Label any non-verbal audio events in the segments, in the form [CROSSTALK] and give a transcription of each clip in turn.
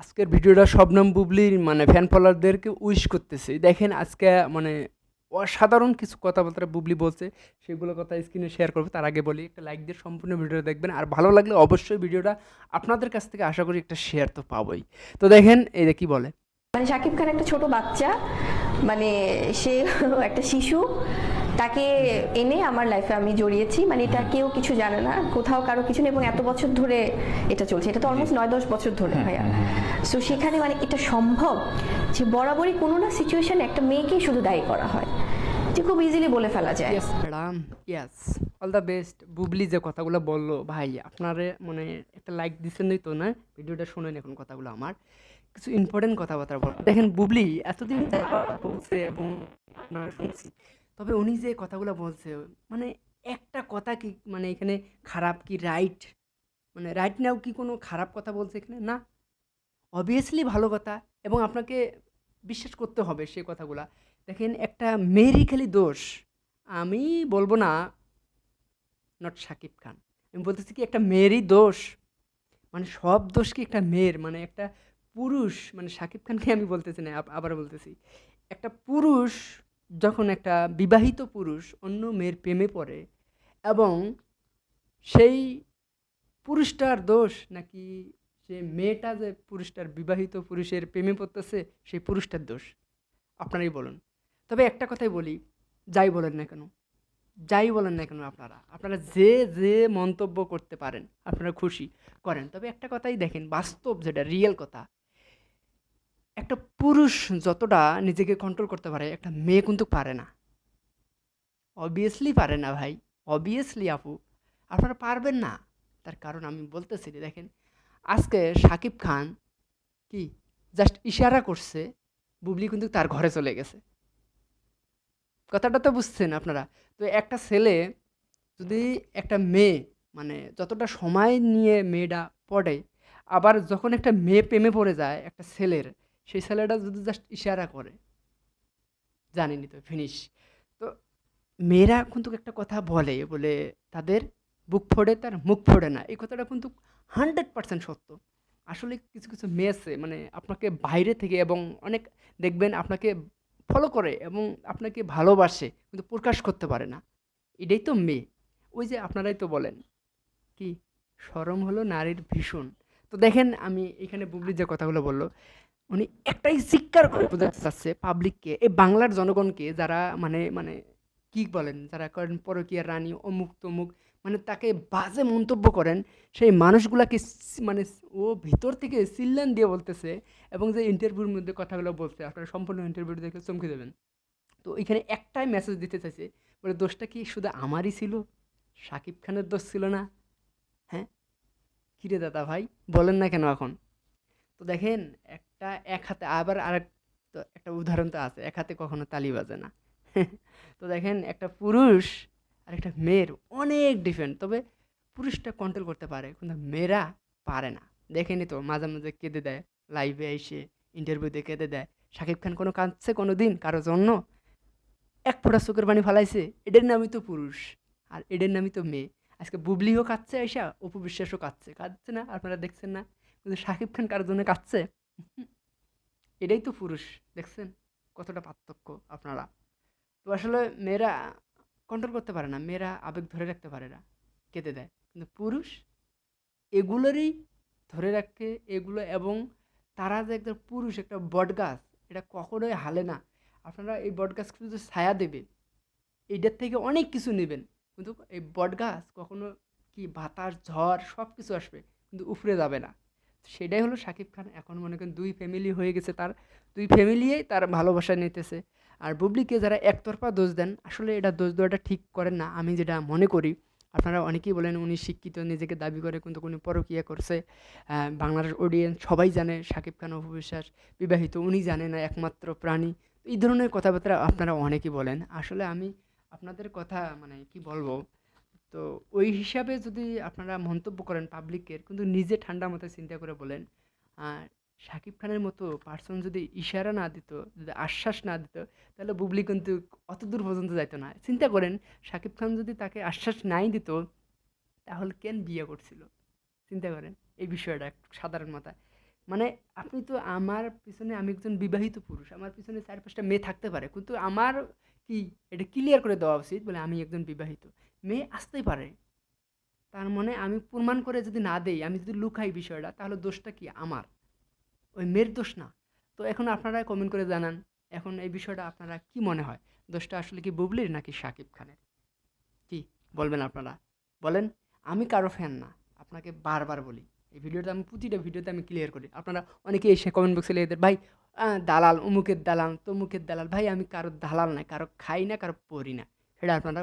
আজকের ভিডিওটা শবনম বুবলির মানে ফ্যান ফলোয়ারদেরকে উইশ করতেছে। দেখেন আজকে মানে অসাধারণ কিছু কথাবার্তা বুবলি বলছে। সেগুলো কথা স্ক্রিনে শেয়ার করবে, তার আগে বলি, একটা লাইক দিয়ে সম্পূর্ণ ভিডিওটা দেখবেন। আর ভালো লাগলে অবশ্যই ভিডিওটা আপনাদের কাছ থেকে আশা করি একটা শেয়ার তো পাবোই। তো দেখেন, এই কি বলে? মানে শাকিব খান একটা ছোট বাচ্চা মানে সে [LAUGHS] একটা শিশু। তাকে এনে আমার লাইফে আমি জড়িয়েছি। মানে এটা কেউ কিছু জানে না কোথাও কারও কিছু নেই এবং এত বছর ধরে এটা চলছে। এটা তো অলমোস্ট নয় দশ বছর ধরে ভাইয়া। সো সেখানে মানে এটা সম্ভব যে বরাবরই কোনো না সিচুয়েশনে একটা মেয়েকেই শুধু দায়ী করা হয়। যে খুব ইজিলি বলে ফেলা যায়। Yes madam yes all the best Bubly যে কথাগুলো বলল ভাই আপনারে মানে একটা লাইক দিচ্ছেনই তো না? ভিডিওটা শুনেন এখন কথাগুলো আমার। কিছু ইম্পর্টেন্ট কথাবার্তা বল দেখেন বুবলি এতদিন বলছে এবং আপনারা শুনছি তবে উনি যে কথাগুলো বলছে মানে একটা কথা কি মানে এখানে খারাপ কি রাইট মানে রাইট নাও কি কোনো খারাপ কথা বলছে এখানে? না। অবভিয়াসলি ভালো কথা এবং আপনাকে বিশ্বাস করতে হবে সে কথাগুলা। দেখেন, একটা মেয়েরই খালি দোষ। আমি বলব না নট সাকিব খান। আমি বলতেছি কি, একটা মেয়েরই দোষ। মানে সব দোষ কি একটা মেয়ের? মানে একটা পুরুষ মানে সাকিব খানকে আমি বলতেছি না আবার বলতেছি। একটা পুরুষ যখন একটা বিবাহিত পুরুষ অন্য মেয়ের প্রেমে পড়ে এবং সেই পুরুষটার দোষ নাকি সে মেয়েটা যে পুরুষটার বিবাহিত পুরুষের প্রেমে পড়তেছে, সেই পুরুষটার দোষ? আপনারাই বলুন। তবে একটা কথাই বলি, যাই বলেন না কেন, যাই বলেন না কেন আপনারা আপনারা যে যে মন্তব্য করতে পারেন, আপনারা খুশি করেন। তবে একটা কথাই দেখেন, বাস্তব যেটা রিয়েল কথা একটা পুরুষ যতটা নিজেকে কন্ট্রোল করতে পারে, একটা মেয়ে কিন্তু পারে না। অবভিয়াসলি পারে না ভাই। অবভিয়াসলি আপু, আপনারা পারবেন না। তার কারণ আমি বলতেছি দেখেন, আজকে সাকিব খান কি জাস্ট ইশারা করছে, বুবলি কিন্তু তার ঘরে চলে গেছে। কথাটা তো বুঝছেন আপনারা। তো একটা ছেলে যদি একটা মেয়ে মানে যতটা সময় নিয়ে মেয়েটা পড়ে, আবার যখন একটা মেয়ে প্রেমে পড়ে যায়, একটা ছেলের সেই ছেলেটা যদি জাস্ট ইশারা করে। জানিনি তো ফিনিশ তো মেয়েরা কিন্তু একটা কথা বলে বলে তাদের বুক ফোড়ে, তার মুখ ফোড়ে না। এই কথাটা কিন্তু হান্ড্রেড পার্সেন্ট সত্য। আসলে কিছু কিছু মেয়ে আছে মানে আপনাকে বাইরে থেকে এবং অনেক দেখবেন আপনাকে ফলো করে এবং আপনাকে ভালোবাসে, কিন্তু প্রকাশ করতে পারে না। এটাই তো মেয়ে। ওই যে আপনারাই তো বলেন, কি? সরম হলো নারীর ভীষণ। তো দেখেন আমি এখানে বুবলি যে কথাগুলো বলল উনি একটাই চিৎকার করে বোঝাতে চাচ্ছে পাবলিককে এই বাংলার জনগণকে যারা মানে মানে কি বলেন, যারা করেন পরকীয়া রানী, অমুক তমুক মানে তাকে বাজে মন্তব্য করেন, সেই মানুষগুলাকে মানে ও ভিতর থেকে সিল্লান দিয়ে বলতেছে এবং যে ইন্টারভিউর মধ্যে কথাগুলো বলছে, আপনারা সম্পূর্ণ ইন্টারভিউ দেখে চমকে দেবেন তো এখানে একটাই মেসেজ দিতে চাইছে, বলে দোষটা কি শুধু আমারই ছিল? সাকিব খানের দোষ ছিল না? হ্যাঁ? কিরে দাদা ভাই, বলেন না কেন এখন? তো দেখেন, একটা, এক হাতে আবার আরেক, তো একটা উদাহরণ তো আছে, এক হাতে কখনো তালি বাজে না। তো দেখেন, একটা পুরুষ আর একটা মেয়ের অনেক ডিফারেন্ট তবে পুরুষটা কন্ট্রোল করতে পারে, কিন্তু মেয়েরা পারে না। দেখেনি তো, মাঝে মাঝে কেঁদে দেয় লাইভে এসে ইন্টারভিউতে কেঁদে দেয়। শাকিব খান কোনো কাঁদছে কোনো দিন কারোর জন্য? এক ফোঁটা চোখের পানি ফালাইছে, এদের নামই তো পুরুষ আর এদের নামই তো মেয়ে। আজকে বুবলিও কাঁদছে আইসা, অপু বিশ্বাসও কাঁদছে। কাঁদছে না, আপনারা দেখছেন না। কিন্তু শাকিব খান কার জন্য কাঁদছে? এটাই তো পুরুষ, দেখছেন? কতটা পার্থক্য আপনারা। তো আসলে মেয়েরা কন্ট্রোল করতে পারে না, মেয়েরা আবেগ ধরে রাখতে পারে না, কেঁদে দেয়। কিন্তু পুরুষ এগুলোরই ধরে রাখতে, এগুলো এবং তারা যে একটা পুরুষ, একটা বটগাছ, এটা কখনোই হালে না। আপনারা এই বটগাছকে যদি ছায়া দেবে এইটার থেকে অনেক কিছু নেবেন। কিন্তু এই বটগাছ কখনো কি বাতাস, ঝড় সব কিছু আসবে, কিন্তু উপরে যাবে না। সেটাই হলো শাকিব খান। এখন মনে করেন দুই ফ্যামিলি হয়ে গেছে তার। দুই ফ্যামিলিয়েই তার ভালোবাসা নিতেছে। আর বুবলিকে যারা একতরফা দোষ দেন, আসলে এটা দোষ দেওয়াটা ঠিক করেন না, আমি যেটা মনে করি। আপনারা অনেকেই বলেন উনি শিক্ষিত, নিজেকে দাবি করে কিন্তু উনি পরকিয়া করছে। বাংলার অডিয়েন্স সবাই জানে শাকিব খান অপু বিশ্বাস বিবাহিত উনি জানে না, একমাত্র প্রাণী। এই ধরনের কথাবার্তা আপনারা অনেকেই বলেন। আসলে আমি আপনাদের কথা মানে কি বলব তো ওই হিসাবে যদি আপনারা মন্তব্য করেন পাবলিকের কিন্তু নিজে ঠান্ডা মাথায় চিন্তা করে বলেন, আর শাকিব খানের মতো পার্সন যদি ইশারা না দিত, যদি আশ্বাস না দিত, তাহলে বুবলি কিন্তু অত দূর পর্যন্ত যাইতো না। চিন্তা করেন শাকিব খান যদি তাকে আশ্বাস নাই দিত, তাহলে কেন বিয়ে করছিল? চিন্তা করেন, এই বিষয়টা একটু সাধারণ মাথায় মানে আপনি তো আমার পিছনে আমি একজন বিবাহিত পুরুষ, আমার পিছনে চার পাঁচটা মেয়ে থাকতে পারে, কিন্তু আমার কি, এটা ক্লিয়ার করে দেওয়া উচিত বলে আমি একজন বিবাহিত। মেয়ে আসতেই পারে। তার মানে আমি প্রমাণ করে যদি না দেই, আমি যদি লুকাই বিষয়টা, তাহলে দোষটা কি আমার? ওই মেয়ের দোষ না। তো এখন আপনারা কমেন্ট করে জানান, এখন এই বিষয়টা আপনারা কি মনে হয়? দোষটা আসলে কি বুবলির নাকি সাকিব খানের? কি বলবেন আপনারা? বলেন, আমি কারও ফ্যান না, আপনাকে বারবার বলি। এই ভিডিওটা আমি, প্রতিটা ভিডিওতে আমি ক্লিয়ার করি। আপনারা অনেকে এসে কমেন্ট বক্সে লিখে ভাই দালাল, অমুকের দালাল, তমুকের দালাল। ভাই, আমি কারও দালাল না কারও খাই না কারও পড়ি না। সেটা আপনারা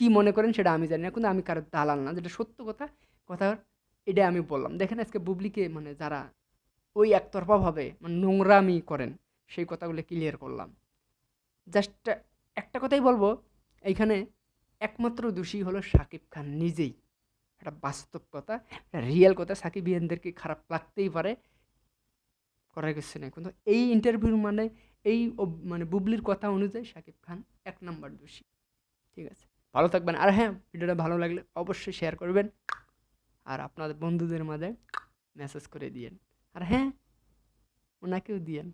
কি মনে করেন সেটা আমি জানি না, কিন্তু আমি কারও দালাল না। যেটা সত্য কথা কথা এটা আমি বললাম। দেখেন, আজকে বুবলিকে মানে যারা ওই একতরফাভাবে মানে নোংরামি করেন, সেই কথাগুলো ক্লিয়ার করলাম। জাস্ট একটা কথাই বলব, এইখানে একমাত্র দোষী হলো সাকিব খান নিজেই। একটা বাস্তব কথা রিয়েল কথা। সাকিব ইয়ানদেরকে খারাপ লাগতেই পারে। করার কিছু নেই। কিন্তু এই ইন্টারভিউর মানে এই মানে বুবলির কথা অনুযায়ী শাকিব খান এক নম্বর দোষী। ঠিক আছে? ভালো থাকবেন। আর হ্যাঁ ভিডিওটা ভালো লাগলে অবশ্যই শেয়ার করবেন। আর আপনাদের বন্ধুদের মাঝে মেসেজ করে দিয়েন। আর হ্যাঁ ওনাকেও দিয়েন।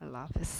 আল্লাহ হাফেজ।